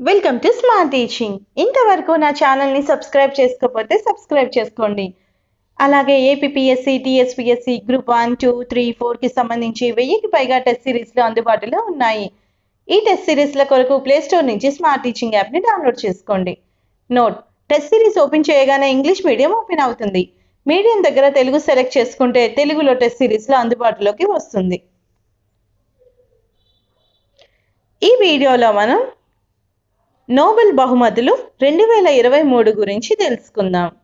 Welcome to smart teaching ఇంతవరకు నా ఛానల్ని సబ్స్క్రైబ్ చేసుకోకపోతే సబ్స్క్రైబ్ చేసుకోండి. అలాగే APSC TSPSC group one two three ఫోర్కి సంబంధించి వెయ్యికి పైగా టెస్ట్ సిరీస్లు అందుబాటులో ఉన్నాయి. ఈ టెస్ట్ సిరీస్ల కొరకు ప్లేస్టోర్ నుంచి స్మార్ట్ టీచింగ్ యాప్ని డౌన్లోడ్ చేసుకోండి. నోట్ టెస్ట్ సిరీస్ ఓపెన్ చేయగానే ఇంగ్లీష్ మీడియం ఓపెన్ అవుతుంది. మీడియం దగ్గర తెలుగు సెలెక్ట్ చేసుకుంటే తెలుగులో టెస్ట్ సిరీస్లో అందుబాటులోకి వస్తుంది. ఈ వీడియోలో మనం నోబెల్ బహుమతులు రెండు వేల ఇరవై మూడు గురించి తెలుసుకుందాం.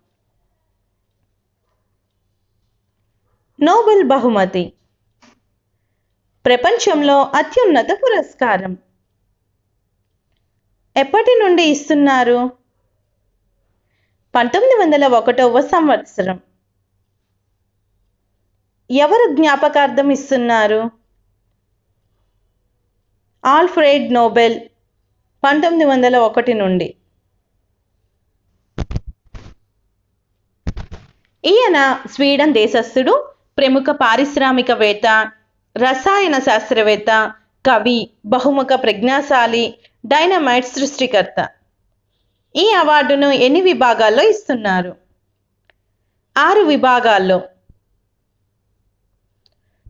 నోబెల్ బహుమతి. ప్రపంచంలో అత్యున్నత పురస్కారం. ఎప్పటి నుండి ఇస్తున్నారు? పంతొమ్మిది వందల ఒకటవ సంవత్సరం. ఎవరు జ్ఞాపకార్థం ఇస్తున్నారు? ఆల్ఫ్రెడ్ నోబెల్ పంతొమ్మిది వందల ఒకటి నుండి. ఈయన స్వీడన్ దేశస్థుడు ప్రముఖ పారిశ్రామికవేత్త రసాయన శాస్త్రవేత్త కవి బహుముఖ ప్రజ్ఞాశాలి డైనమైట్ సృష్టికర్త. ఈ అవార్డును ఎన్ని విభాగాల్లో ఇస్తున్నారు? ఆరు విభాగాల్లో.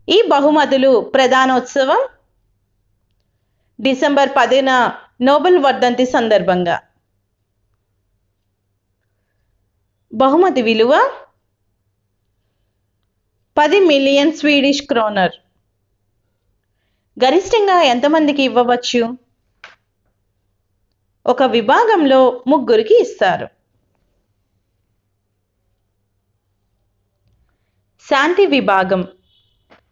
ఈ బహుమతులు ప్రధానోత్సవం డిసెంబర్ పదిన నోబెల్ వర్ధంతి సందర్భంగా. బహుమతి విలువ పది మిలియన్ స్వీడిష్ క్రోనర్. గరిష్టంగా ఎంతమందికి ఇవ్వవచ్చు? ఒక విభాగంలో ముగ్గురికి ఇస్తారు. శాంతి విభాగం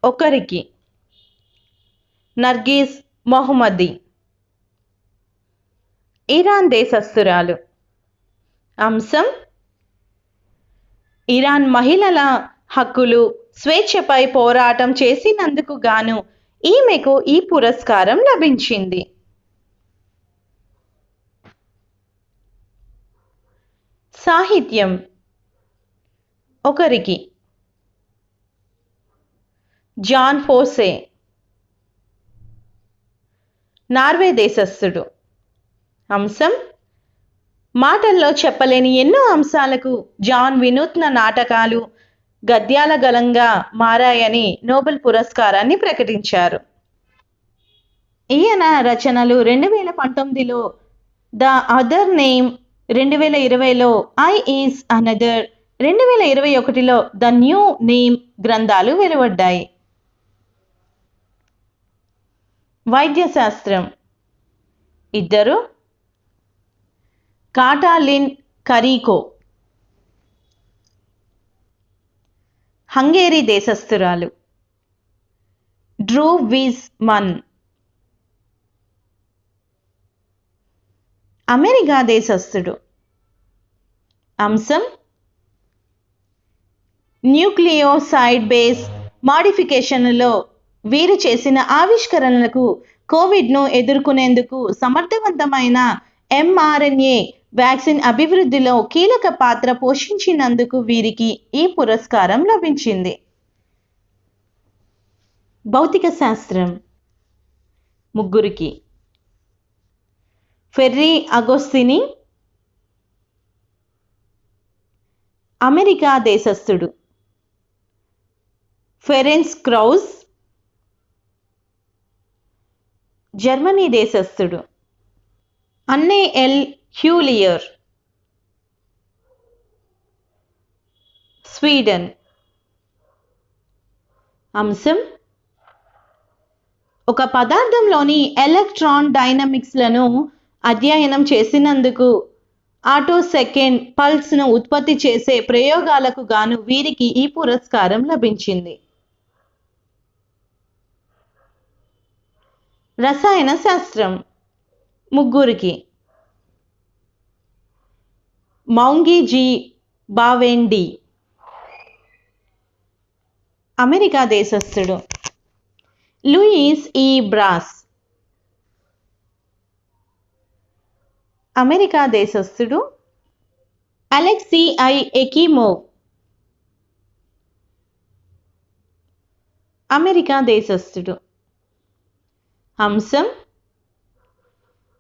ఒకరికి. Narges Mohammadi. ఇరాన్ దేశస్థురాలు. అంశం ఇరాన్ మహిళల హక్కులు స్వేచ్ఛపై పోరాటం చేసినందుకు గాను ఈమెకు ఈ పురస్కారం లభించింది. సాహిత్యం ఒకరికి జాన్ ఫోసే నార్వే దేశస్థుడు. అంశం మాటల్లో చెప్పలేని ఎన్నో అంశాలకు జాన్ వినూత్న నాటకాలు గద్యాల గలంగా మారాయని నోబెల్ పురస్కారాన్ని ప్రకటించారు. ఈయన రచనలు రెండు వేల పంతొమ్మిదిలో ద అదర్ నేమ్ రెండు వేల ఇరవైలో ఐ ఈజ్ అనదర్ రెండు వేల ఇరవై ఒకటిలో ద న్యూ నేమ్ గ్రంథాలు వెలువడ్డాయి. వైద్యశాస్త్రం. ఇద్దరు కాటాలిన్ కరీకో. హంగేరీ దేశస్థురాలు. డ్రూ విజ్ మన్ అమెరికా దేశస్థుడు. అంశం న్యూక్లియోసైడ్ బేస్ మాడిఫికేషన్లో వీరు చేసిన ఆవిష్కరణలకు కోవిడ్ను ఎదుర్కొనేందుకు సమర్థవంతమైన ఎంఆర్ఎన్ఏ వ్యాక్సిన్ అభివృద్ధిలో కీలక పాత్ర పోషించినందుకు వీరికి ఈ పురస్కారం లభించింది. భౌతిక శాస్త్రం. ముగ్గురికి. ఫెర్రీ అగోస్తిని అమెరికా దేశస్థుడు. ఫెరెన్స్ క్రౌజ్ జర్మనీ దేశస్థుడు. అన్నే ఎల్ హ్యూలియర్ స్వీడన్ అంశం ఒక పదార్థంలోని ఎలక్ట్రాన్ డైనమిక్స్లను అధ్యయనం చేసినందుకు ఆటో సెకండ్ పల్స్ను ఉత్పత్తి చేసే ప్రయోగాలకు గాను వీరికి ఈ పురస్కారం లభించింది. రసాయన శాస్త్రం. ముగ్గురికి. Moungi Bawendi. America దేశస్థుడు. Louis E Brus. America దేశస్థుడు. అలెక్సీ ఐ అమెరికా దేశస్థుడు. హంసం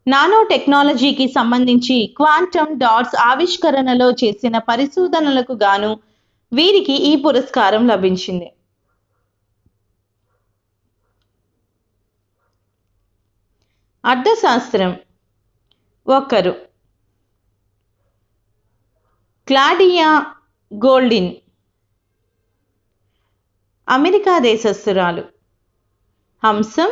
నానో టెక్నాలజీకి సంబంధించి క్వాంటమ్ డాట్స్ ఆవిష్కరణలో చేసిన పరిశోధనలకు గాను వీరికి ఈ పురస్కారం లభించింది. అర్థశాస్త్రం. ఒకరు. Claudia Goldin. అమెరికా దేశస్థురాలు. హంసం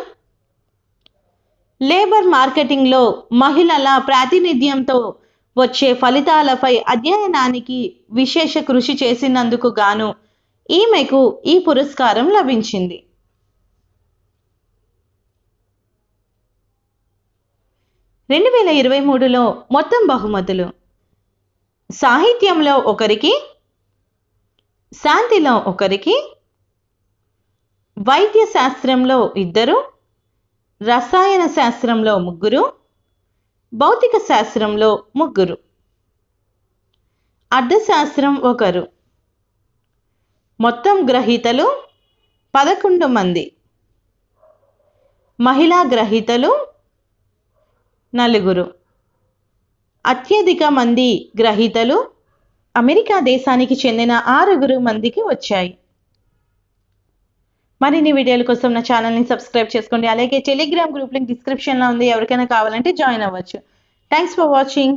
లేబర్ మార్కెటింగ్లో మహిళల ప్రాతినిధ్యంతో వచ్చే ఫలితాలపై అధ్యయనానికి విశేష కృషి చేసినందుకు గాను ఈమెకు ఈ పురస్కారం లభించింది. రెండు వేల ఇరవై మూడులో మొత్తం బహుమతులు. సాహిత్యంలో ఒకరికి శాంతిలో ఒకరికి వైద్య శాస్త్రంలో ఇద్దరు రసాయన శాస్త్రంలో ముగ్గురు భౌతిక శాస్త్రంలో ముగ్గురు. అర్థశాస్త్రం ఒకరు. మొత్తం గ్రహీతలు పదకొండు మంది. మహిళా గ్రహీతలు నలుగురు. అత్యధిక మంది గ్రహీతలు అమెరికా దేశానికి చెందిన ఆరుగురు మందికి వచ్చాయి. మరిన్ని వీడియోల కోసం నా ఛానల్ని సబ్స్క్రైబ్ చేసుకోండి. అలాగే టెలిగ్రామ్ గ్రూప్ లింక్ డిస్క్రిప్షన్లో ఉంది. ఎవరికైనా కావాలంటే జాయిన్ అవ్వచ్చు. Thanks for watching